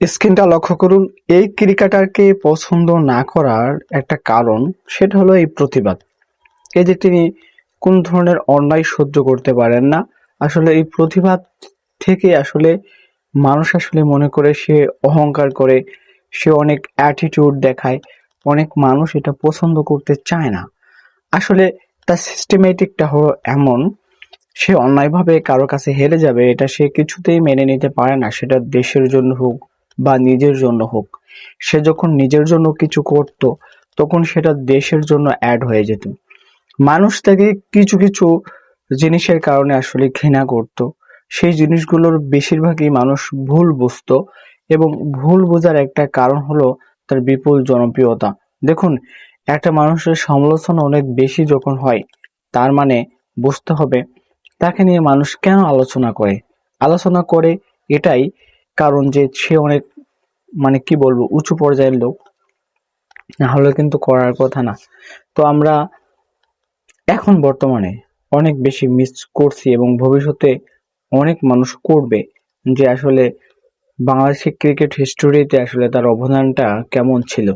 স্ক্রিনটা লক্ষ্য করুন, এই ক্রিকেটারকে পছন্দ না করার একটা কারণ সেটা হলো এই প্রতিবাদ। এই যে তিনি কোন ধরনের অন্যায় সহ্য করতে পারেন না, আসলে এই প্রতিবাদ থেকে আসলে মানুষ আসলে মনে করে সে অহংকার করে, সে অনেক অ্যাটিটিউড দেখায়, অনেক মানুষ এটা পছন্দ করতে চায় না। আসলে তার সিস্টেমেটিকটা হলো এমন, সে অন্যায়ভাবে কারও কাছে হেরে যাবে, এটা সে কিছুতেই মেনে নিতে পারে না, সেটা দেশের জন্য হোক বা নিজের জন্য হোক। সে যখন নিজের জন্য কিছু করত, তখন সেটা দেশের জন্য অ্যাড হয়ে যেত। মানুষ তাকে কিছু কিছু জিনিসের কারণে আসলে ঘৃণা করত। সেই জিনিসগুলোর বেশিরভাগই মানুষ ভুল বুঝতো এবং ভুল বোঝার একটা কারণ হলো তার বিপুল জনপ্রিয়তা। দেখুন, একটা মানুষের সমালোচনা অনেক বেশি যখন হয়, তার মানে বুঝতে হবে, তাকে নিয়ে মানুষ কেন আলোচনা করে? আলোচনা করে এটাই কারণ যে সে অনেক মানে কি বলব, উঁচু পর্যায়ের লোক, না হলে কিন্তু করার কথা না। তো আমরা এখন বর্তমানে অনেক বেশি মিস করছি এবং ভবিষ্যতে অনেক মানুষ করবে যে আসলে বাংলাদেশের ক্রিকেট হিস্টোরিতে আসলে তার অবদানটা কেমন ছিল।